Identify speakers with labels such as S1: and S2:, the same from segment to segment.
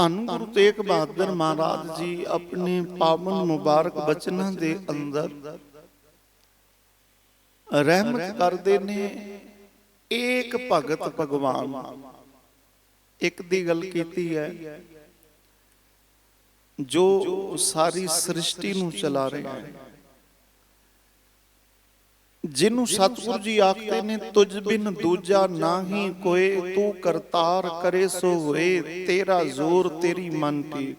S1: ਧੰਨ ਗੁਰੂ ਤੇਗ ਬਹਾਦਰ ਮਹਾਰਾਜ ਜੀ ਆਪਣੇ ਪਾਵਨ ਮੁਬਾਰਕ ਬਚਨਾਂ ਦੇ ਅੰਦਰ ਰਹਿਮਤ ਕਰਦੇ ਨੇ, ਏਕ ਭਗਤ ਭਗਵਾਨ। ਇੱਕ ਦੀ ਗੱਲ ਕੀਤੀ ਹੈ, ਜੋ ਸਾਰੀ ਸ੍ਰਿਸ਼ਟੀ ਨੂੰ ਚਲਾ ਰਿਹਾ ਹੈ। ਜਿਹਨੂੰ ਸਤਿਗੁਰੂ ਜੀ ਆਖਦੇ ਨੇ ਤੁਝ ਬਿਨ ਦੂਜਾ ਨਾਹੀ ਕੋਏ ਤੂੰ ਕਰਤਾਰ ਕਰੇ ਸੋ ਹੋਏ ਤੇਰਾ ਜ਼ੋਰ ਤੇਰੀ ਮਨ ਕੀ।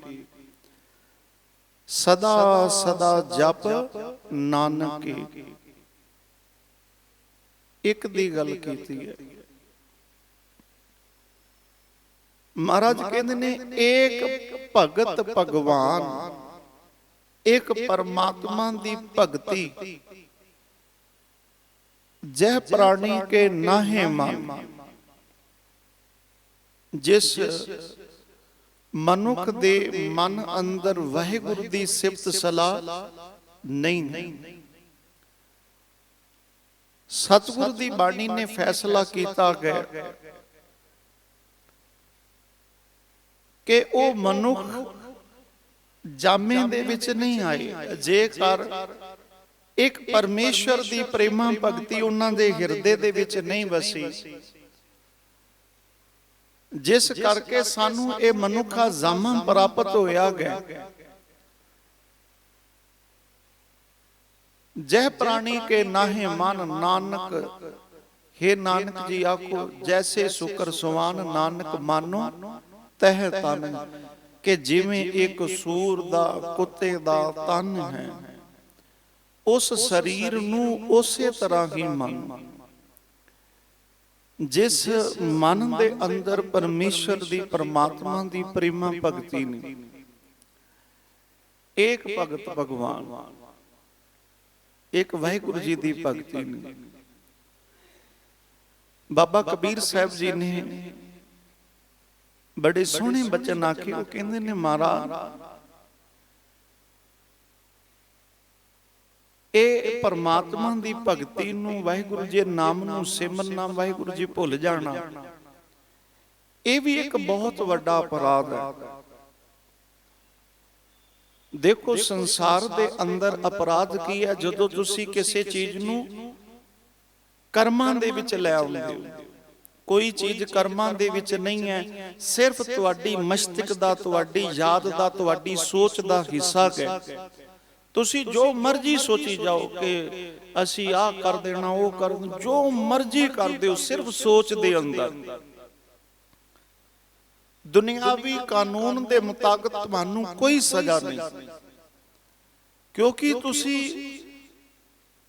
S1: ਸਦਾ ਸਦਾ ਜਪ ਨਾਨਕ ਇੱਕ ਦੀ ਗੱਲ ਕੀਤੀ ਹੈ। ਮਹਾਰਾਜ ਕਹਿੰਦੇ ਨੇ ਏਕ ਭਗਤ ਭਗਵਾਨ ਇੱਕ ਪਰਮਾਤਮਾ ਦੀ ਭਗਤੀ। ਜਹ ਪ੍ਰਾਣੀ ਕੇ ਨਾਹੇ ਮਨ ਜਿਸ ਮਨੁੱਖ ਦੇ ਮਨ ਅੰਦਰ ਵਾਹਿਗੁਰੂ ਦੀ ਸਿਫਤ ਸਲਾਹ ਨਹੀਂ। ਸਤਿਗੁਰ ਦੀ ਬਾਣੀ ਨੇ ਫੈਸਲਾ ਕੀਤਾ ਗਿਆ ਕਿ ਉਹ ਮਨੁੱਖ ਜਾਮੇ ਦੇ ਵਿੱਚ ਨਹੀਂ ਆਏ। ਜੇਕਰ ਇੱਕ ਪਰਮੇਸ਼ਰ ਦੀ ਪ੍ਰੇਮਾ ਭਗਤੀ ਉਹਨਾਂ ਦੇ ਹਿਰਦੇ ਦੇ ਵਿੱਚ ਨਹੀਂ ਵਸੀ। ਜਿਸ ਕਰਕੇ ਸਾਨੂੰ ਇਹ ਮਨੁੱਖਾ ਜਾਮਾ ਪ੍ਰਾਪਤ ਹੋਇਆ ਗਿਆ। ਜਹ ਪ੍ਰਾਣੀ ਕੇ ਨਾਹੇ ਮਨ ਨਾਨਕ हे ਨਾਨਕ ਜੀ ਆਖੋ, ਜੈਸੇ ਸੁਕਰ ਸੁਵਾਨ ਨਾਨਕ ਮਾਨੋ, ਤਹ ਤਨ, ਕਿ ਜਿਵੇਂ ਇੱਕ ਸੂਰ ਦਾ ਕੁੱਤੇ ਦਾ ਤਨ ਹੈ। ਉਸ ਸਰੀਰ ਨੂੰ ਉਸੇ ਤਰ੍ਹਾਂ ਹੀ ਮੰਨ। ਜਿਸ ਮਨ ਦੇ ਅੰਦਰ ਪਰਮੇਸ਼ਰ ਦੀ ਪਰਮਾਤਮਾ ਦੀ ਪ੍ਰੇਮਾ ਭਗਤੀ ਨੇ ਇੱਕ ਭਗਤ ਭਗਵਾਨ ਇੱਕ ਵਾਹਿਗੁਰੂ ਜੀ ਦੀ ਭਗਤੀ ਨੇ ਬਾਬਾ ਕਬੀਰ ਸਾਹਿਬ ਜੀ ਨੇ ਬੜੇ ਸੋਹਣੇ ਬਚਨ ਆਖੇ, ਉਹ ਕਹਿੰਦੇ ਨੇ, ਮਹਾਰਾਜ ਇਹ ਪਰਮਾਤਮਾ ਦੀ ਭਗਤੀ ਨੂੰ ਵਾਹਿਗੁਰੂ ਜੀ ਨਾਮ ਨੂੰ ਸਿਮਰਨਾ ਵਾਹਿਗੁਰੂ ਜੀ ਭੁੱਲ ਜਾਣਾ। ਇਹ ਵੀ ਇੱਕ ਬਹੁਤ ਵੱਡਾ ਅਪਰਾਧ ਹੈ। ਦੇਖੋ, ਸੰਸਾਰ ਦੇ ਅੰਦਰ ਅਪਰਾਧ ਕੀ ਹੈ? ਜਦੋਂ ਤੁਸੀਂ ਕਿਸੇ ਚੀਜ਼ ਨੂੰ ਕਰਮਾਂ ਦੇ ਵਿੱਚ ਲੈ ਆਉਂਦੇ ਹੋ, ਕੋਈ ਚੀਜ਼ ਕਰਮਾਂ ਦੇ ਵਿੱਚ ਨਹੀਂ ਹੈ, ਸਿਰਫ ਤੁਹਾਡੀ ਮਸਤਕ ਦਾ, ਤੁਹਾਡੀ ਯਾਦ ਦਾ, ਤੁਹਾਡੀ ਸੋਚ ਦਾ ਹਿੱਸਾ ਹੈ। ਤੁਸੀਂ ਜੋ ਮਰਜ਼ੀ ਸੋਚੀ ਜਾਓ ਕਿ ਅਸੀਂ ਆਹ ਕਰ ਦੇਣਾ ਉਹ ਕਰ ਜੋ ਮਰਜ਼ੀ ਕਰ ਦਿਓ ਸਿਰਫ ਸੋਚ ਦੇ ਅੰਦਰ। ਦੁਨਿਆਵੀ ਕਾਨੂੰਨ ਦੇ ਮੁਤਾਬਕ ਤੁਹਾਨੂੰ ਕੋਈ ਸਜ਼ਾ ਨਹੀਂ। ਕਿਉਂਕਿ ਤੁਸੀਂ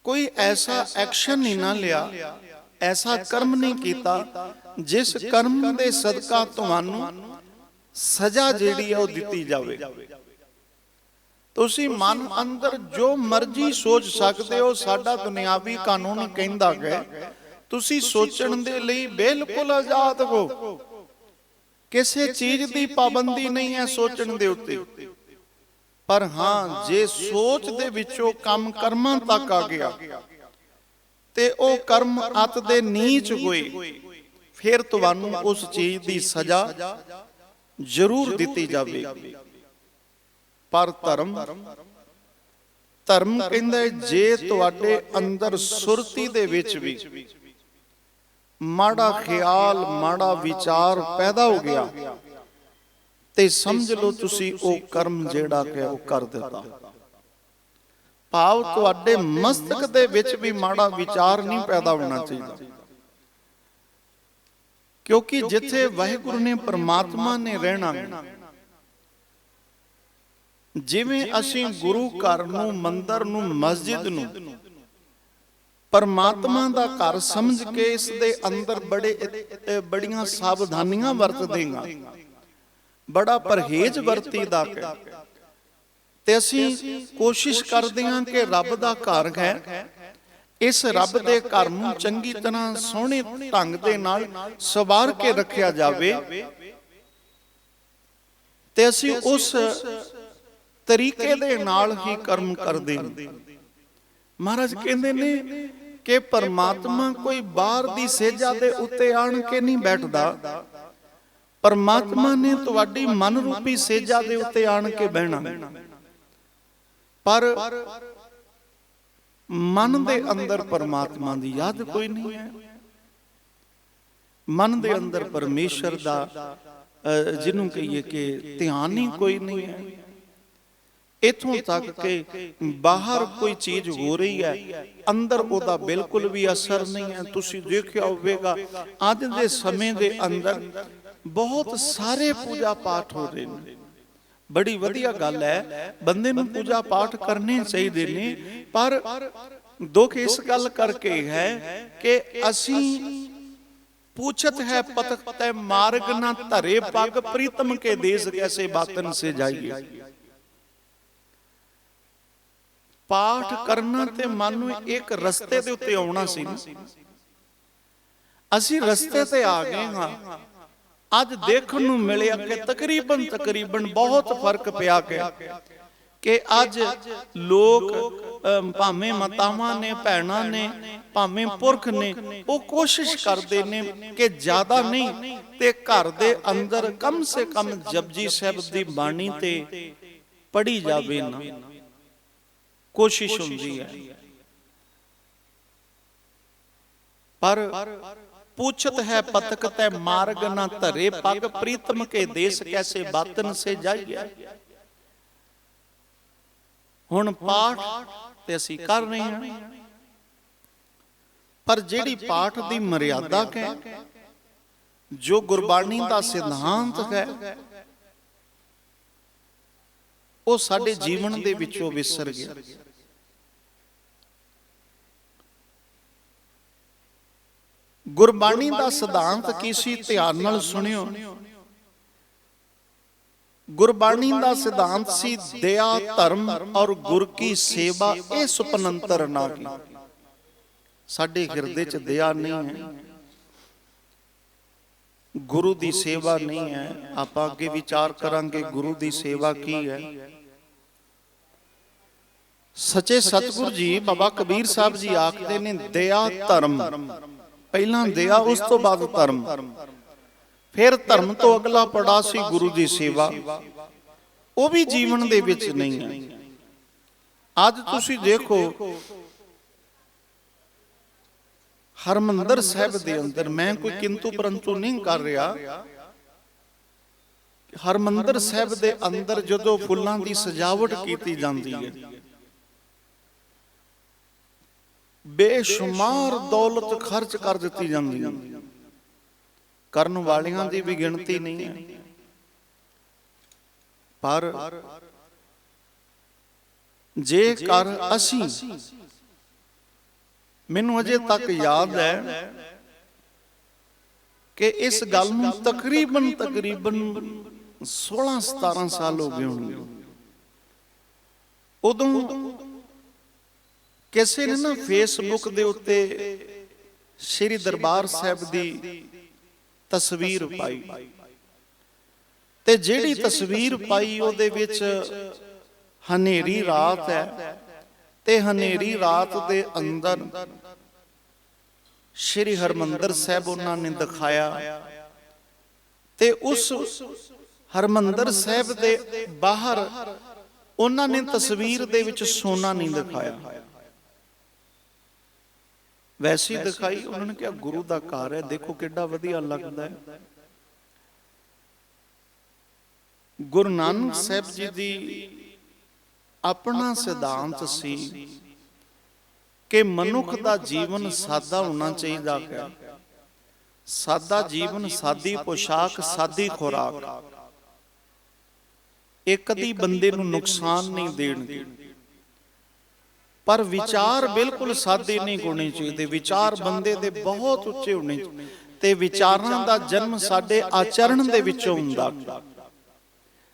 S1: ਕੋਈ ਐਸਾ ਐਕਸ਼ਨ ਨਹੀਂ ਨਾ ਲਿਆ ਐਸਾ ਕਰਮ ਨਹੀਂ ਕੀਤਾ ਜਿਸ ਕਰਮ ਦੇ ਸਦਕਾ ਤੁਹਾਨੂੰ ਸਜ਼ਾ ਜਿਹੜੀ ਹੈ ਉਹ ਦਿੱਤੀ ਜਾਵੇ। ਤੁਸੀਂ ਮਨ ਅੰਦਰ ਜੋ ਮਰਜ਼ੀ ਸੋਚ ਸਕਦੇ ਹੋ ਸਾਡਾ ਦੁਨਿਆਵੀ ਕਾਨੂੰਨ ਕਹਿੰਦਾ ਹੈ ਤੁਸੀਂ ਸੋਚਣ ਦੇ ਲਈ ਬਿਲਕੁਲ ਆਜ਼ਾਦ ਹੋ। ਕਿਸੇ ਚੀਜ਼ ਦੀ ਪਾਬੰਦੀ ਨਹੀਂ ਹੈ ਸੋਚਣ ਦੇ ਉੱਤੇ। ਪਰ ਹਾਂ ਜੇ ਸੋਚ ਦੇ ਵਿੱਚੋਂ ਕੰਮ ਕਰਮਾਂ ਤੱਕ ਆ ਗਿਆ ਤੇ ਉਹ ਕਰਮ ਅਤ ਦੇ ਨੀਚ ਹੋਏ। ਫਿਰ ਤੁਹਾਨੂੰ ਉਸ ਚੀਜ਼ ਦੀ ਸਜ਼ਾ ਜ਼ਰੂਰ ਦਿੱਤੀ ਜਾਵੇਗੀ। ਪਰ ਧਰਮ ਧਰਮ ਕਹਿੰਦਾ ਜੇ ਤੁਹਾਡੇ ਅੰਦਰ ਸੁਰਤੀ ਦੇ ਵਿੱਚ ਵੀ ਮਾੜਾ ਖਿਆਲ, ਮਾੜਾ ਵਿਚਾਰ ਪੈਦਾ ਹੋ ਗਿਆ, ਤੇ ਸਮਝ ਲਓ ਤੁਸੀਂ ਉਹ ਕਰਮ ਜਿਹੜਾ ਕਿ ਉਹ ਕਰ ਦਿੱਤਾ। ਭਾਵ ਤੁਹਾਡੇ ਮਸਤਕ ਦੇ ਵਿੱਚ ਵੀ ਮਾੜਾ ਵਿਚਾਰ ਨਹੀਂ ਪੈਦਾ ਹੋਣਾ ਚਾਹੀਦਾ। ਕਿਉਂਕਿ ਜਿੱਥੇ ਵਾਹਿਗੁਰੂ ਨੇ ਪਰਮਾਤਮਾ ਨੇ ਰਹਿਣਾ ਜਿਵੇਂ ਅਸੀਂ ਗੁਰੂ ਘਰ ਨੂੰ ਮੰਦਰ ਨੂੰ ਮਸਜਿਦ ਨੂੰ ਪਰਮਾਤਮਾ ਦਾ ਘਰ ਸਮਝ ਕੇ ਇਸ ਦੇ ਅੰਦਰ ਬੜੇ ਬੜੀਆਂ ਸਾਵਧਾਨੀਆਂ ਵਰਤਦੇਗਾ ਬੜਾ ਪਰਹੇਜ਼ ਵਰਤੀਦਾ ਤੇ ਅਸੀਂ ਕੋਸ਼ਿਸ਼ ਕਰਦੇ ਹਾਂ ਕਿ ਰੱਬ ਦਾ ਘਰ ਹੈ। ਇਸ ਰੱਬ ਦੇ ਘਰ ਨੂੰ ਚੰਗੀ ਤਰ੍ਹਾਂ ਸੋਹਣੇ ਢੰਗ ਦੇ ਨਾਲ ਸਵਾਰ ਕੇ ਰੱਖਿਆ ਜਾਵੇ। ਤੇ ਅਸੀਂ ਉਸ ਤਰੀਕੇ ਦੇ ਨਾਲ ਹੀ ਕਰਮ ਕਰਦੇ ਮਹਾਰਾਜ ਕਹਿੰਦੇ ਨੇ ਕਿ ਪਰਮਾਤਮਾ ਕੋਈ ਬਾਹਰ ਦੀ ਸੇਜਾ ਦੇ ਉੱਤੇ ਆਣ ਕੇ ਨਹੀਂ ਬੈਠਦਾ। ਪਰਮਾਤਮਾ ਨੇ ਤੁਹਾਡੀ ਮਨ ਰੂਪੀ ਸੇਜਾ ਦੇ ਉੱਤੇ ਆਣ ਕੇ ਬਹਿਣਾ। ਪਰ ਮਨ ਦੇ ਅੰਦਰ ਪਰਮਾਤਮਾ ਦੀ ਯਾਦ ਕੋਈ ਨਹੀਂ ਹੈ। ਮਨ ਦੇ ਅੰਦਰ ਪਰਮੇਸ਼ਰ ਦਾ ਜਿਹਨੂੰ ਕਹੀਏ ਕਿ ਧਿਆਨ ਹੀ ਕੋਈ ਨਹੀਂ ਹੈ। ਇਥੋਂ ਤੱਕ ਕਿ ਬਾਹਰ ਕੋਈ ਚੀਜ਼ ਹੋ ਰਹੀ ਹੈ ਅੰਦਰ ਉਹਦਾ ਬਿਲਕੁਲ ਵੀ ਅਸਰ ਨਹੀਂ ਹੈ ਤੁਸੀਂ ਦੇਖਿਆ ਹੋਵੇਗਾ ਅੱਜ ਦੇ ਸਮੇਂ ਦੇ ਅੰਦਰ ਬਹੁਤ ਸਾਰੇ ਪੂਜਾ ਪਾਠ ਹੋ ਰਹੇ ਨੇ ਬੜੀ ਵਧੀਆ ਗੱਲ ਹੈ ਬੰਦੇ ਨੂੰ ਪੂਜਾ ਪਾਠ ਕਰਨੇ ਚਾਹੀਦੇ ਨੇ ਪਰ ਦੁੱਖ ਇਸ ਗੱਲ ਕਰਕੇ ਹੈ ਕਿ ਅਸੀਂ पूछत है पतक तय मार्ग न धरे पग प्रीतम के देश कैसे बातन से जाइए ਪਾਠ ਕਰਨਾ ਤੇ ਮਨ ਨੂੰ ਇੱਕ ਰਸਤੇ ਦੇ ਉੱਤੇ ਆਉਣਾ ਸੀ ਨਾ। ਅਸੀਂ ਰਸਤੇ ਤੇ ਆ ਗਏ ਹਾਂ। ਅੱਜ ਦੇਖਣ ਨੂੰ ਮਿਲਿਆ ਕਿ ਤਕਰੀਬਨ ਤਕਰੀਬਨ ਬਹੁਤ ਫ਼ਰਕ ਪਿਆ ਗਿਆ ਕਿ ਅੱਜ ਲੋਕ ਭਾਵੇਂ ਮਾਤਾਵਾਂ ਨੇ ਭੈਣਾਂ ਨੇ ਭਾਵੇਂ ਪੁਰਖ ਨੇ ਉਹ ਕੋਸ਼ਿਸ਼ ਕਰਦੇ ਨੇ ਕਿ ਜ਼ਿਆਦਾ ਨਹੀਂ ਤੇ ਘਰ ਦੇ ਅੰਦਰ ਕਮ ਸੇ ਕਮ ਜਪਜੀ ਸਾਹਿਬ ਦੀ ਬਾਣੀ ਤੇ ਪੜੀ ਜਾਵੇ ਨਾ। ਕੋਸ਼ਿਸ਼ ਹੁੰਦੀ ਹੈ। ਪਰ ਪੁੱਛਤ ਹੈ ਪਤਕ ਤੈ ਮਾਰਗ ਨਾ ਧਰੇ ਪਗ ਪ੍ਰੀਤਮ ਕੇ ਦੇਸ ਕੈਸੇ ਬਾਤਨ ਸੇ ਜਾਈਏ। ਹੁਣ ਪਾਠ ਤੇ ਅਸੀਂ ਕਰ ਰਹੇ ਹਾਂ। ਪਰ ਜਿਹੜੀ ਪਾਠ ਦੀ ਮਰਿਆਦਾ ਹੈ ਜੋ ਗੁਰਬਾਣੀ ਦਾ ਸਿਧਾਂਤ ਹੈ ਉਹ ਸਾਡੇ ਜੀਵਨ ਦੇ ਵਿੱਚੋਂ ਵਿਸਰ ਗਿਆ। ਗੁਰਬਾਣੀ ਦਾ ਸਿਧਾਂਤ ਕੀ ਸੀ? ਧਿਆਨ ਨਾਲ ਸੁਣਿਓ। ਗੁਰਬਾਣੀ ਦਾ ਸਿਧਾਂਤ ਸੀ ਦਇਆ ਧਰਮ ਔਰ ਗੁਰ ਕੀ ਸੇਵਾ ਇਹ ਸੁਪਨੰਤਰ ਨਾ ਕੀ ਸਾਡੇ ਹਿਰਦੇ 'ਚ ਦਇਆ ਨਹੀਂ ਹੈ। ਗੁਰੂ ਦੀ ਸੇਵਾ ਨਹੀਂ ਹੈ, ਆਪਾਂ ਅੱਗੇ ਵਿਚਾਰ ਕਰਾਂਗੇ, ਗੁਰੂ ਦੀ ਸੇਵਾ ਕੀ ਹੈ? ਸੱਚੇ ਸਤਿਗੁਰ ਜੀ, ਬਾਬਾ ਕਬੀਰ ਸਾਹਿਬ ਜੀ ਆਖਦੇ ਨੇ ਦਇਆ ਧਰਮ। ਪਹਿਲਾਂ ਦਇਆ ਉਸ ਤੋਂ ਬਾਅਦ ਧਰਮ। ਫਿਰ ਧਰਮ ਤੋਂ ਅਗਲਾ ਪੜਾ ਸੀ ਗੁਰੂ ਦੀ ਸੇਵਾ। ਉਹ ਵੀ ਜੀਵਨ ਦੇ ਵਿੱਚ ਨਹੀਂ ਹੈ। ਅੱਜ ਤੁਸੀਂ ਦੇਖੋ ਹਰਮੰਦਰ ਸਾਹਿਬ ਦੇ ਅੰਦਰ ਮੈਂ ਕੋਈ ਕਿੰਤੂ ਪਰੰਤੂ ਨਹੀਂ ਕਰ ਰਿਹਾ। ਹਰਮੰਦਰ ਸਾਹਿਬ ਦੇ ਅੰਦਰ ਜਦੋਂ ਫੁੱਲਾਂ ਦੀ ਸਜਾਵਟ ਕੀਤੀ ਜਾਂਦੀ ਹੈ। ਬੇਸ਼ੁਮਾਰ ਦੌਲਤ ਖਰਚ ਕਰ ਦਿੱਤੀ ਜਾਂਦੀ ਹੈ। ਕਰਨ ਵਾਲਿਆਂ ਦੀ ਵੀ ਗਿਣਤੀ ਨਹੀਂ ਹੈ। ਪਰ ਜੇ ਕਰ ਅਸੀਂ ਮੈਨੂੰ ਅਜੇ ਤੱਕ ਯਾਦ ਹੈ ਕਿ ਇਸ ਗੱਲ ਨੂੰ ਤਕਰੀਬਨ ਤਕਰੀਬਨ 16 17 ਸਾਲ ਹੋ ਗਏ ਹੋਣਗੇ। ਉਦੋਂ ਕਿਸੇ ਨੇ ਨਾ ਫੇਸਬੁੱਕ ਦੇ ਉੱਤੇ ਸ੍ਰੀ ਦਰਬਾਰ ਸਾਹਿਬ ਦੀ ਤਸਵੀਰ ਪਾਈ। ਤੇ ਜਿਹੜੀ ਤਸਵੀਰ ਪਾਈ ਉਹਦੇ ਵਿੱਚ ਹਨੇਰੀ ਰਾਤ ਹੈ ਤੇ ਹਨੇਰੀ ਰਾਤ ਦੇ ਅੰਦਰ ਸ੍ਰੀ ਹਰਮੰਦਰ ਸਾਹਿਬ ਉਹਨਾਂ ਨੇ ਦਿਖਾਇਆ। ਤੇ ਉਸ ਹਰਮੰਦਰ ਸਾਹਿਬ ਦੇ ਬਾਹਰ ਉਹਨਾਂ ਨੇ ਤਸਵੀਰ ਦੇ ਵਿੱਚ ਸੋਨਾ ਨਹੀਂ ਦਿਖਾਇਆ। ਵੈਸੀ ਦਿਖਾਈ ਉਹਨਾਂ ਨੇ ਕਿਹਾ, ਗੁਰੂ ਦਾ ਘਰ ਹੈ, ਦੇਖੋ ਕਿੱਡਾ ਵਧੀਆ ਲੱਗਦਾ ਹੈ। ਗੁਰੂ ਨਾਨਕ ਸਾਹਿਬ ਜੀ ਦੀ ਆਪਣਾ ਸਿਧਾਂਤ ਸੀ ਕਿ ਮਨੁੱਖ ਦਾ ਜੀਵਨ ਸਾਦਾ ਹੋਣਾ ਚਾਹੀਦਾ ਹੈ। ਸਾਦਾ ਜੀਵਨ, ਸਾਦੀ ਪੋਸ਼ਾਕ, ਸਾਦੀ ਖੁਰਾਕ। ਇੱਕ ਦੀ ਬੰਦੇ ਨੂੰ ਨੁਕਸਾਨ ਨਹੀਂ ਦੇਣਗੇ। ਪਰ ਵਿਚਾਰ ਬਿਲਕੁਲ ਸਾਦੇ ਨਹੀਂ ਹੋਣੇ ਚਾਹੀਦੇ। ਵਿਚਾਰ ਬੰਦੇ ਦੇ ਬਹੁਤ ਉੱਚੇ ਹੋਣੇ ਤੇ ਵਿਚਾਰਾਂ ਦਾ ਜਨਮ ਸਾਡੇ ਆਚਰਣ ਦੇ ਵਿੱਚੋਂ ਹੁੰਦਾ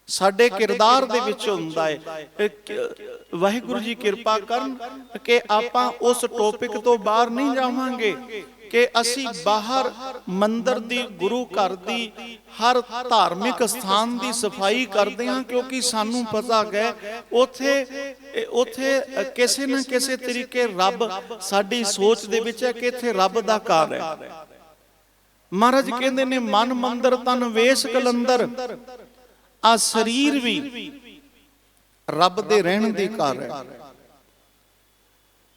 S1: ਸਾਡੇ ਕਿਰਦਾਰ ਦੇ ਵਿੱਚ ਹੁੰਦਾ ਹੈ ਵਾਹਿਗੁਰੂ ਜੀ ਕਿਰਪਾ ਕਰਨ ਕਿ ਆਪਾਂ ਉਸ ਟੌਪਿਕ ਤੋਂ ਬਾਹਰ ਨਹੀਂ ਜਾਵਾਂਗੇ ਕਿ ਅਸੀਂ ਬਾਹਰ ਮੰਦਰ ਦੀ ਗੁਰੂ ਘਰ ਦੀ ਹਰ ਧਾਰਮਿਕ ਸਥਾਨ ਦੀ ਸਫ਼ਾਈ ਕਰਦੇ ਹਾਂ ਕਿਉਂਕਿ ਸਾਨੂੰ ਪਤਾ ਹੈ। ਉਥੇ ਉਥੇ ਕਿਸੇ ਨਾ ਕਿਸੇ ਤਰੀਕੇ ਰੱਬ ਸਾਡੀ ਸੋਚ ਦੇ ਵਿੱਚ ਹੈ ਕਿ ਇੱਥੇ ਰੱਬ ਦਾ ਘਰ ਹੈ। ਮਹਾਰਾਜ ਕਹਿੰਦੇ ਨੇ ਮਨ ਮੰਦਰ ਤਨ ਵੇਸ ਕਲੰਦਰ। ਆ ਸਰੀਰ ਵੀ ਰੱਬ ਦੇ ਰਹਿਣ ਦੀ ਘਰ ਹੈ।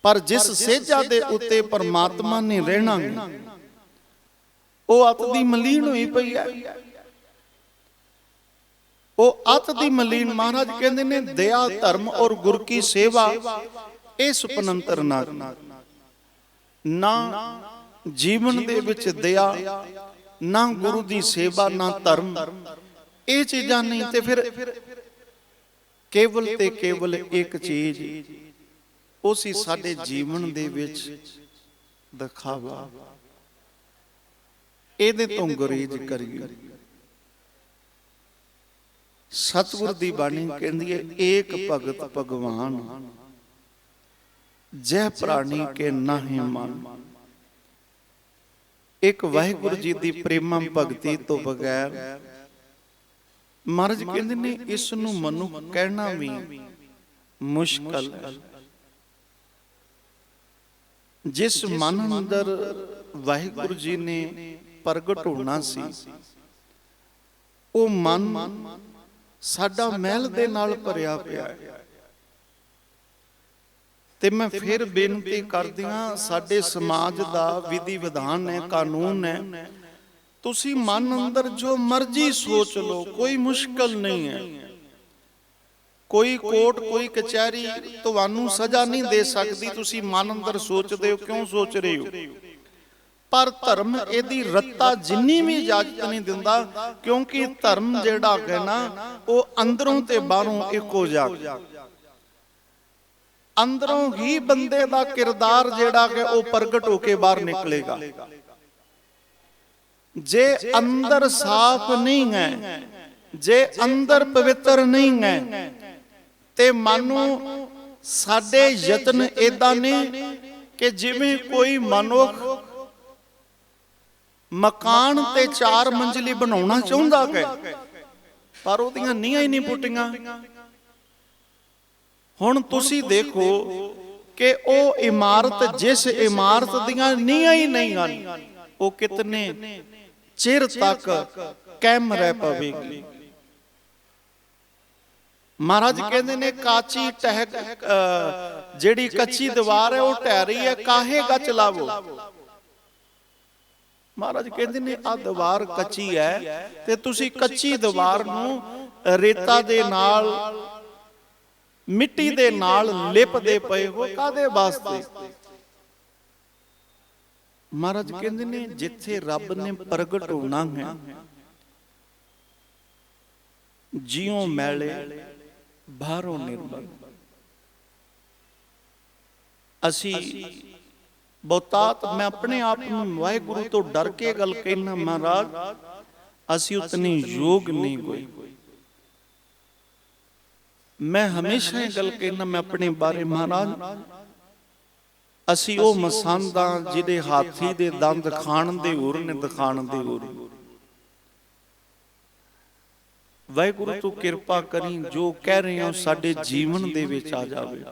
S1: ਪਰ ਜਿਸ ਸੇਜਾ ਦੇ ਉੱਤੇ ਪਰਮਾਤਮਾ ਨੇ ਰਹਿਣਾ ਉਹ ਅਤ ਦੀ ਮਲੀਨ ਹੋਈ ਪਈ ਹੈ। ਉਹ ਅਤ ਦੀ ਮਲੀਨ ਮਹਾਰਾਜ ਕਹਿੰਦੇ ਨੇ ਦਇਆ ਧਰਮ ਔਰ ਗੁਰ ਕੀ ਸੇਵਾ ਇਹ ਸੁਪਨੰਤਰ ਨਾ ਨਾ ਜੀਵਨ ਦੇ ਵਿੱਚ ਦਇਆ ਨਾ ਗੁਰੂ ਦੀ ਸੇਵਾ ਨਾ ਧਰਮ। ਇਹ ਚੀਜ਼ਾਂ ਨਹੀਂ ਤੇ ਫਿਰ ਕੇਵਲ ਤੇ ਕੇਵਲ ਇੱਕ ਚੀਜ਼, ਉਹ ਸੀ ਸਾਡੇ ਜੀਵਨ ਦੇ ਵਿੱਚ ਦਿਖਾਵਾ। ਇਹਦੇ ਤੋਂ ਗੁਰੇਜ ਕਰੀਏ। ਸਤਿਗੁਰ ਦੀ ਬਾਣੀ ਕਹਿੰਦੀ ਹੈ, ਏਕ ਭਗਤ ਭਗਵਾਨ ਜੈ ਪ੍ਰਾਣੀ ਕੇ ਨਾਹੀ ਮਨ। ਇੱਕ ਵਾਹਿਗੁਰੂ ਜੀ ਦੀ ਪ੍ਰੇਮਮ ਭਗਤੀ ਤੋਂ ਬਗੈਰ ਮਹਾਰਾਜ ਕਹਿੰਦੇ ਨੇ ਇਸ ਨੂੰ ਮਨੁੱਖ ਕਹਿਣਾ ਵੀ ਮੁਸ਼ਕਲ ਹੈ। ਜਿਸ ਮਨ ਅੰਦਰ ਵਾਹਿਗੁਰੂ ਜੀ ਨੇ ਪ੍ਰਗਟ ਹੋਣਾ ਸੀ ਉਹ ਮਨ ਸਾਡਾ ਮਹਿਲ ਦੇ ਨਾਲ ਭਰਿਆ ਪਿਆ। ਹੈ। ਤੇ ਮੈਂ ਫਿਰ ਬੇਨਤੀ ਕਰਦਿਆਂ ਸਾਡੇ ਸਮਾਜ ਦਾ ਵਿਧੀ ਵਿਧਾਨ ਹੈ। ਕਾਨੂੰਨ ਹੈ। ਤੁਸੀਂ ਮਨ ਅੰਦਰ ਜੋ ਮਰਜ਼ੀ ਸੋਚ ਲਓ, ਕੋਈ ਮੁਸ਼ਕਲ ਨਹੀਂ ਹੈ। ਕੋਈ ਕੋਰਟ, ਕੋਈ ਕਚਹਿਰੀ ਤੁਹਾਨੂੰ ਸਜ਼ਾ ਨਹੀਂ ਦੇ ਸਕਦੀ, ਤੁਸੀਂ ਮਨ ਅੰਦਰ ਸੋਚਦੇ ਹੋ, ਕਿਉਂ ਸੋਚ ਰਹੇ ਹੋ? ਪਰ ਧਰਮ ਇਹਦੀ ਰੱਤਾ ਜਿੰਨੀ ਵੀ ਇਜਾਜ਼ਤ ਨਹੀਂ ਦਿੰਦਾ, ਕਿਉਂਕਿ ਧਰਮ ਜਿਹੜਾ ਹੈ ਨਾ, ਉਹ ਅੰਦਰੋਂ ਤੇ ਬਾਹਰੋਂ ਇੱਕੋ ਜਾ ਅੰਦਰੋਂ ਹੀ ਬੰਦੇ ਦਾ ਕਿਰਦਾਰ ਜਿਹੜਾ ਹੈ ਉਹ ਪ੍ਰਗਟ ਹੋ ਕੇ ਬਾਹਰ ਨਿਕਲੇਗਾ। ਜੇ ਅੰਦਰ ਸਾਫ਼ ਨਹੀਂ ਹੈ, ਜੇ ਅੰਦਰ ਪਵਿੱਤਰ ਨਹੀਂ ਹੈ, ਤੇ ਮਨ ਨੂੰ ਸਾਡੇ ਯਤਨ ਇਦਾਂ ਨੇ ਕਿ ਜਿਵੇਂ ਕੋਈ ਮਨੁੱਖ ਮਕਾਨ ਤੇ ਚਾਰ ਮੰਜ਼ਲੀ ਬਣਾਉਣਾ ਚਾਹੁੰਦਾ ਹੈ, ਪਰ ਉਹਦੀਆਂ ਨੀਹਾਂ ਹੀ ਨਹੀਂ ਪੁੱਟੀਆਂ। ਹੁਣ ਤੁਸੀਂ ਦੇਖੋ ਕਿ ਉਹ ਇਮਾਰਤ ਜਿਸ ਇਮਾਰਤ ਦੀਆਂ ਨੀਹਾਂ ਹੀ ਨਹੀਂ ਹਨ, ਉਹ ਕਿਤਨੇ ਚਿਰ ਤੱਕ ਕਾਇਮ ਰਹਿ ਪਵੇਗੀ। ਮਹਾਰਾਜ ਕਹਿੰਦੇ ਨੇ ਕਾਚੀ ਟਹਿ ਜਿਹੜੀ ਕੱਚੀ ਦੀਵਾਰ ਹੈ ਉਹ ਢਹਿ ਰਹੀ ਹੈ ਕਾਹੇ ਗੱਚ ਲਾਵੋ? ਮਹਾਰਾਜ ਕਹਿੰਦੇ ਨੇ ਆ ਦੀਵਾਰ ਕੱਚੀ ਹੈ ਤੇ ਤੁਸੀਂ ਕੱਚੀ ਦੀਵਾਰ ਨੂੰ ਰੇਤਾ ਦੇ ਨਾਲ ਮਿੱਟੀ ਦੇ ਨਾਲ ਲਿਪਦੇ ਪਏ ਹੋ ਕਾਦੇ ਵਾਸਤੇ? ਮਹਾਰਾਜ ਕਹਿੰਦੇ ਨੇ, ਜਿੱਥੇ ਰੱਬ ਨੇ ਪ੍ਰਗਟ ਹੋਣਾ ਹੈ, ਜਿਉ ਮੈਲੇ ਬਾਹਰੋਂ ਨਿਰਮਲ। ਅਸੀਂ ਬਹੁਤਾਤ ਮੈਂ ਆਪਣੇ ਆਪ ਨੂੰ ਵਾਹਿਗੁਰੂ ਤੋਂ ਡਰ ਕੇ ਗੱਲ ਕਹਿਣਾ ਮਹਾਰਾਜ, ਅਸੀਂ ਉਤਨੇ ਯੋਗ ਨਹੀਂ ਕੋਈ। ਮੈਂ ਹਮੇਸ਼ਾ ਇਹ ਗੱਲ ਕਹਿਣਾ ਮੈਂ ਆਪਣੇ ਬਾਰੇ, ਮਹਾਰਾਜ ਅਸੀਂ ਉਹ ਮਸੰਦਾਂ ਜਿਹਦੇ ਹਾਥੀ ਦੇ ਦੰਦ ਖਾਣ ਦੇ ਹੋਰ ਨੇ ਦਿਖਾਣ ਦੇ ਹੋਰ ਵਾਹਿਗੁਰੂ ਤੂੰ ਕਿਰਪਾ ਕਰੀ ਜੋ ਕਹਿ ਰਹੇ ਹੋ ਸਾਡੇ ਜੀਵਨ ਦੇ ਵਿੱਚ ਆ ਜਾਵੇ।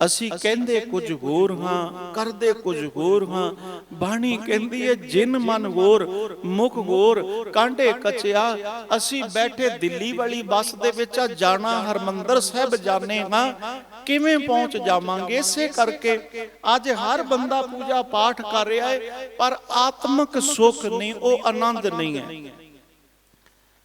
S1: ਅਸੀਂ ਕਹਿੰਦੇ ਕੁਝ ਹੋਰ ਹਾਂ ਕਰਦੇ ਕੁਝ ਹੋਰ ਹਾਂ। ਬਾਣੀ ਕਹਿੰਦੀ ਹੈ ਜਿਨ ਮਨ ਹੋਰ ਮੁਖ ਹੋਰ ਕਾਂਡੇ ਕਚਿਆ ਅਸੀਂ ਬੈਠੇ ਦਿੱਲੀ ਵਾਲੀ ਬੱਸ ਦੇ ਵਿੱਚ ਆ ਜਾਣਾ ਹਰਮੰਦਰ ਸਾਹਿਬ ਜਾਣੇ ਹਾਂ। ਕਿਵੇਂ ਪਹੁੰਚ ਜਾਵਾਂਗੇ? ਇਸੇ ਕਰਕੇ ਅੱਜ ਹਰ ਬੰਦਾ ਪੂਜਾ ਪਾਠ ਕਰ ਰਿਹਾ ਹੈ ਪਰ ਆਤਮਿਕ ਸੁੱਖ ਨਹੀਂ ਉਹ ਆਨੰਦ ਨਹੀਂ ਹੈ।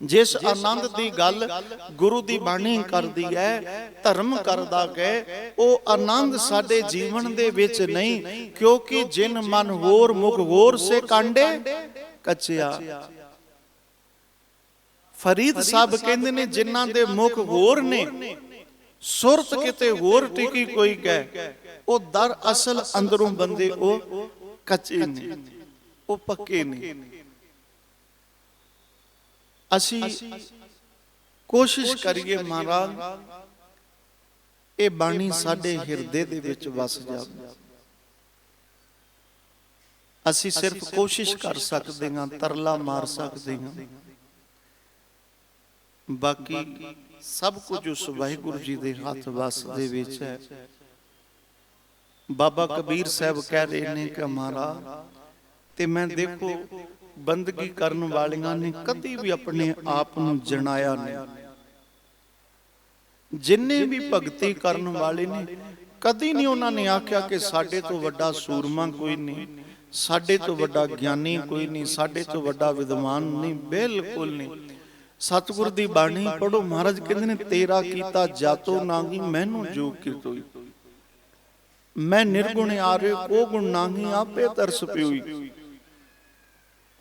S1: ਜਿਸ ਆਨੰਦ ਦੀ ਗੱਲ ਗੁਰੂ ਦੀ ਬਾਣੀ ਕਰਦੀ ਹੈ ਧਰਮ ਕਰਦਾ ਹੈ ਉਹ ਆਨੰਦ ਸਾਡੇ ਜੀਵਨ ਦੇ ਵਿੱਚ ਨਹੀਂ ਕਿਉਂਕਿ ਜਿਨ ਮਨ ਹੋਰ ਮੁਖ ਹੋਰ ਸੇ ਕਾਂਡੇ ਕੱਚਿਆ। ਫਰੀਦ ਸਾਹਿਬ ਕਹਿੰਦੇ ਨੇ ਜਿਨ੍ਹਾਂ ਦੇ ਮੁਖ ਹੋਰ ਨੇ ਸੁਰਤ ਕਿਤੇ ਹੋਰ ਟਿਕੀ ਕੋਈ ਕਹੇ ਉਹ ਦਰ ਅਸਲ ਅੰਦਰੋਂ ਬੰਦੇ ਉਹ ਕੱਚੇ ਨੇ। ਉਹ ਪੱਕੇ ਨੇ। ਅਸੀਂ ਕੋਸ਼ਿਸ਼ ਕਰੀਏ ਮਹਾਰਾਜ, ਇਹ ਬਾਣੀ ਸਾਡੇ ਹਿਰਦੇ ਦੇ ਵਿੱਚ ਵਸ ਜਾਵੇ। ਅਸੀਂ ਸਿਰਫ ਕੋਸ਼ਿਸ਼ ਕਰ ਸਕਦੇ ਹਾਂ, ਤਰਲਾ ਮਾਰ ਸਕਦੇ ਹਾਂ। ਬਾਕੀ ਸਭ ਕੁਝ ਉਸ ਵਾਹਿਗੁਰੂ ਜੀ ਦੇ ਹੱਥ ਵਸ ਦੇ ਵਿੱਚ ਹੈ। ਬਾਬਾ ਕਬੀਰ ਸਾਹਿਬ ਕਹਿ ਰਹੇ ਨੇ ਕਿ ਮਹਾਰਾਜ, ਤੇ ਮੈਂ ਦੇਖੋ ਬੰਦਗੀ ਕਰਨ ਵਾਲੀਆਂ ਨੇ, ਕਦੀ ਵੀ ਆਪਣੇ ਆਪ ਨੂੰ ਜਣਾਇਆ ਨਹੀਂ। ਜਿੰਨੇ ਵੀ ਭਗਤੀ ਕਰਨ ਵਾਲੇ ਨੇ, ਕਦੀ ਨਹੀਂ ਉਹਨਾਂ ਨੇ ਆਖਿਆ ਕਿ ਸਾਡੇ ਤੋਂ ਵੱਡਾ ਸੂਰਮਾ ਕੋਈ ਨਹੀਂ, ਸਾਡੇ ਤੋਂ ਵੱਡਾ ਗਿਆਨੀ ਕੋਈ ਨਹੀਂ, ਸਾਡੇ ਤੋਂ ਵੱਡਾ ਵਿਦਵਾਨ ਨਹੀਂ, ਬਿਲਕੁਲ ਨਹੀਂ। ਸਤਿਗੁਰ ਦੀ ਬਾਣੀ ਪੜੋ ਮਹਾਰਾਜ ਕਹਿੰਦੇ ਨੇ, ਤੇਰਾ ਕੀਤਾ ਜਾਤੋ ਨਾਂਗੀ, ਮੈਨੂੰ ਜੋ ਕੀਤੋਈ ਮੈਂ ਨਿਰਗੁਣ ਆਰੇ ਕੋ ਗੁਣ ਨਾਂਗੀ, ਆਪੇ ਤਰਸ ਪਿਉਈ।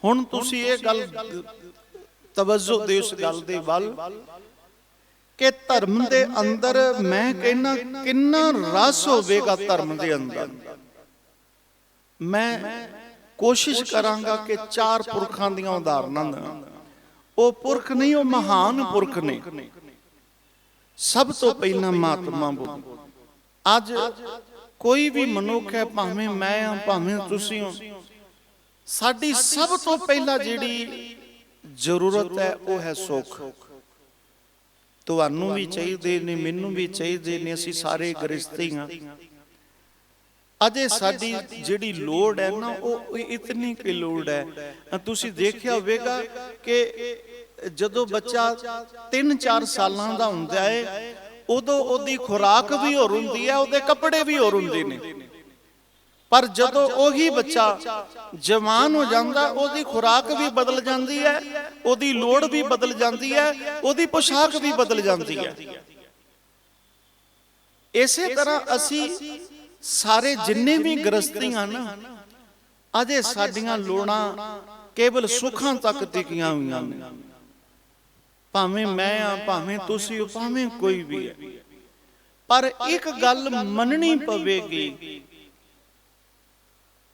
S1: ਹੁਣ ਤੁਸੀਂ ਇਹ ਗੱਲ ਤਵੱਜੋ ਦਿਓ ਇਸ ਗੱਲ ਦੇ ਵੱਲ ਕਿ ਧਰਮ ਦੇ ਅੰਦਰ ਮੈਂ ਕਹਿੰਨਾ ਕਿੰਨਾ ਰਸ ਹੋਵੇਗਾ ਧਰਮ ਦੇ ਅੰਦਰ। ਮੈਂ ਕੋਸ਼ਿਸ਼ ਕਰਾਂਗਾ ਕਿ ਚਾਰ ਪੁਰਖਾਂ ਦੀਆਂ ਉਦਾਹਰਨਾਂ ਦਾਂ ਉਹ ਪੁਰਖ ਨਹੀਂ, ਉਹ ਮਹਾਨ ਪੁਰਖ ਨੇ। ਸਭ ਤੋਂ ਪਹਿਲਾਂ ਮਹਾਤਮਾ ਬੁੱਧ। ਅੱਜ ਕੋਈ ਵੀ ਮਨੁੱਖ ਹੈ, ਭਾਵੇਂ ਮੈਂ ਹਾਂ, ਭਾਵੇਂ ਤੁਸੀਂ ਹੋ ਸਾਡੀ ਸਭ ਤੋਂ ਪਹਿਲਾਂ ਜਿਹੜੀ ਜ਼ਰੂਰਤ ਹੈ ਉਹ ਹੈ ਸੁੱਖ। ਤੁਹਾਨੂੰ ਵੀ ਚਾਹੀਦੇ ਨੇ ਮੈਨੂੰ ਵੀ ਚਾਹੀਦੇ ਨੇ ਅਸੀਂ ਸਾਰੇ ਗ੍ਰਸਤੀ ਹਾਂ। ਅਜੇ ਸਾਡੀ ਜਿਹੜੀ ਲੋੜ ਹੈ ਨਾ ਉਹ ਇਤਨੀ ਕਿ ਲੋੜ ਹੈ। ਤੁਸੀਂ ਦੇਖਿਆ ਹੋਵੇਗਾ ਕਿ ਜਦੋਂ ਬੱਚਾ 3-4 ਸਾਲਾਂ ਦਾ ਹੁੰਦਾ ਹੈ ਉਦੋਂ ਉਹਦੀ ਖੁਰਾਕ ਵੀ ਹੋਰ ਹੁੰਦੀ ਹੈ ਉਹਦੇ ਕੱਪੜੇ ਵੀ ਹੋਰ ਹੁੰਦੇ ਨੇ। ਪਰ ਜਦੋਂ ਉਹੀ ਬੱਚਾ ਜਵਾਨ ਹੋ ਜਾਂਦਾ ਉਹਦੀ ਖੁਰਾਕ ਵੀ ਬਦਲ ਜਾਂਦੀ ਹੈ ਉਹਦੀ ਲੋੜ ਵੀ ਬਦਲ ਜਾਂਦੀ ਹੈ ਉਹਦੀ ਪੋਸ਼ਾਕ ਵੀ ਬਦਲ ਜਾਂਦੀ ਹੈ। ਇਸੇ ਤਰ੍ਹਾਂ ਅਸੀਂ ਸਾਰੇ ਜਿੰਨੇ ਵੀ ਗ੍ਰਸਤੀਆਂ ਨਾ ਅਜੇ ਸਾਡੀਆਂ ਲੋੜਾਂ ਕੇਵਲ ਸੁੱਖਾਂ ਤੱਕ ਟਿਕੀਆਂ ਹੋਈਆਂ ਨੇ। ਭਾਵੇਂ ਮੈਂ ਆ ਭਾਵੇਂ ਤੁਸੀਂ ਹੋ ਭਾਵੇਂ ਕੋਈ ਵੀ ਹੈ। ਪਰ ਇੱਕ ਗੱਲ ਮੰਨਣੀ ਪਵੇਗੀ।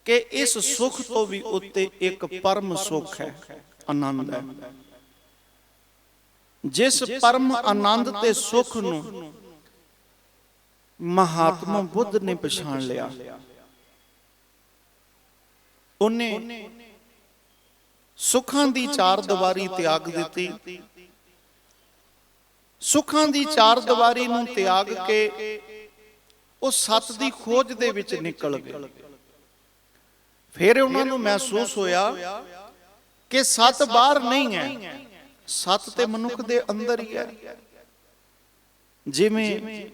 S1: ਕਿ ਇਸ ਸੁਖ ਤੋਂ ਵੀ ਉੱਤੇ ਇੱਕ ਪਰਮ ਸੁਖ ਹੈ, ਆਨੰਦ ਹੈ। ਜਿਸ ਪਰਮ ਆਨੰਦ ਤੇ ਸੁਖ ਨੂੰ ਮਹਾਤਮਾ ਬੁੱਧ ਨੇ ਪਛਾਣ ਲਿਆ, ਉਹਨੇ ਸੁਖਾਂ ਦੀ ਚਾਰ ਦੀਵਾਰੀ ਤਿਆਗ ਦਿੱਤੀ। ਸੁਖਾਂ ਦੀ ਚਾਰ ਦੀਵਾਰੀ ਨੂੰ ਤਿਆਗ ਕੇ ਉਹ ਸੱਤ ਦੀ ਖੋਜ ਦੇ ਵਿੱਚ ਨਿਕਲ ਗਏ। ਫਿਰ ਉਹਨਾਂ ਨੂੰ ਮਹਿਸੂਸ ਹੋਇਆ ਕਿ ਸੱਤ ਬਾਹਰ ਨਹੀਂ ਹੈ। ਸੱਤ ਤੇ ਮਨੁੱਖ ਦੇ ਅੰਦਰ ਹੀ ਹੈ। ਜਿਵੇਂ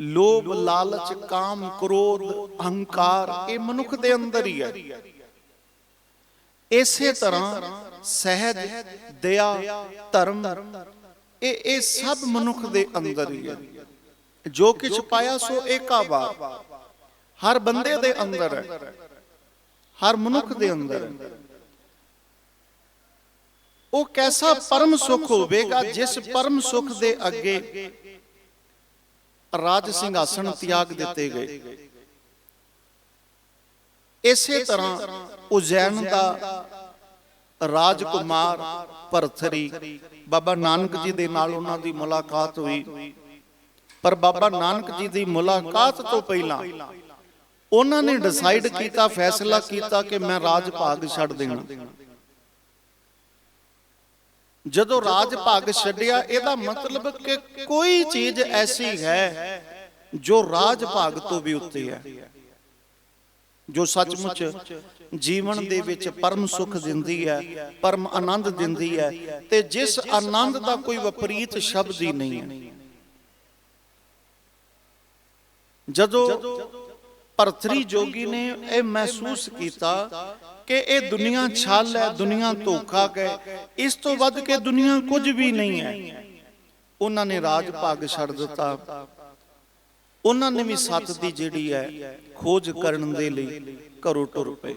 S1: ਲੋਭ, ਲਾਲਚ, ਕਾਮ, ਕ੍ਰੋਧ, ਅਹੰਕਾਰ, ਇਹ ਮਨੁੱਖ ਦੇ ਅੰਦਰ ਹੀ ਹੈ। ਇਸੇ ਤਰ੍ਹਾਂ ਸਹਿਜ, ਦਇਆ, ਧਰਮ, ਇਹ ਇਹ ਸਭ ਮਨੁੱਖ ਦੇ ਅੰਦਰ ਹੀ ਹੈ। ਜੋ ਕਿ ਪਾਇਆ ਸੋ ਏਕਾ ਬਾਰ ਹਰ ਬੰਦੇ ਦੇ ਅੰਦਰ ਹੈ। ਹਰ ਮਨੁੱਖ ਦੇ ਅੰਦਰ। ਉਹ ਕੈਸਾ ਪਰਮ ਸੁਖ ਹੋਵੇਗਾ ਜਿਸ ਪਰਮ ਸੁਖ ਦੇ ਅੱਗੇ ਰਾਜ ਸਿੰਘਾਸਣ ਤਿਆਗ ਦਿੱਤੇ ਗਏ। ਇਸੇ ਤਰ੍ਹਾਂ ਉਜੈਨ ਦਾ ਰਾਜਕੁਮਾਰ ਭਰਥਰੀ ਬਾਬਾ ਨਾਨਕ ਜੀ ਦੇ ਨਾਲ ਉਹਨਾਂ ਦੀ ਮੁਲਾਕਾਤ ਹੋਈ। ਪਰ ਬਾਬਾ ਨਾਨਕ ਜੀ ਦੀ ਮੁਲਾਕਾਤ ਤੋਂ ਪਹਿਲਾਂ ਉਹਨਾਂ ਨੇ ਡਿਸਾਈਡ ਕੀਤਾ ਫੈਸਲਾ ਕੀਤਾ ਕਿ ਮੈਂ ਰਾਜ ਭਾਗ ਛੱਡ ਦੇਣਾ। ਜਦੋਂ ਰਾਜ ਭਾਗ ਛੱਡਿਆ ਇਹਦਾ ਮਤਲਬ ਕਿ ਕੋਈ ਚੀਜ਼ ਐਸੀ ਹੈ ਜੋ ਰਾਜ ਭਾਗ ਤੋਂ ਵੀ ਉੱਤੇ ਹੈ। ਜੋ ਸੱਚਮੁੱਚ ਜੀਵਨ ਦੇ ਵਿੱਚ ਪਰਮ ਸੁਖ ਦਿੰਦੀ ਹੈ ਪਰਮ ਆਨੰਦ ਦਿੰਦੀ ਹੈ ਤੇ ਜਿਸ ਆਨੰਦ ਦਾ ਕੋਈ ਵਿਪਰੀਤ ਸ਼ਬਦ ਹੀ ਨਹੀਂ ਹੈ ਜਦੋਂ ਭਰਤਰੀ ਜੋਗੀ ਨੇ ਇਹ ਮਹਿਸੂਸ ਕੀਤਾ ਕਿ ਇਹ ਦੁਨੀਆ ਛਲ ਹੈ, ਦੁਨੀਆ ਧੋਖਾ ਹੈ ਇਸ ਤੋਂ ਵੱਧ ਕੇ ਦੁਨੀਆ ਕੁਝ ਵੀ ਨਹੀਂ ਹੈ। ਉਹਨਾਂ ਨੇ ਰਾਜ ਭਾਗ ਛੱਡ ਦਿੱਤਾ। ਉਹਨਾਂ ਨੇ ਵੀ ਸੱਤ ਦੀ ਜਿਹੜੀ ਹੈ ਖੋਜ ਕਰਨ ਦੇ ਲਈ ਘਰੋਂ ਟੁਰ ਪਏ।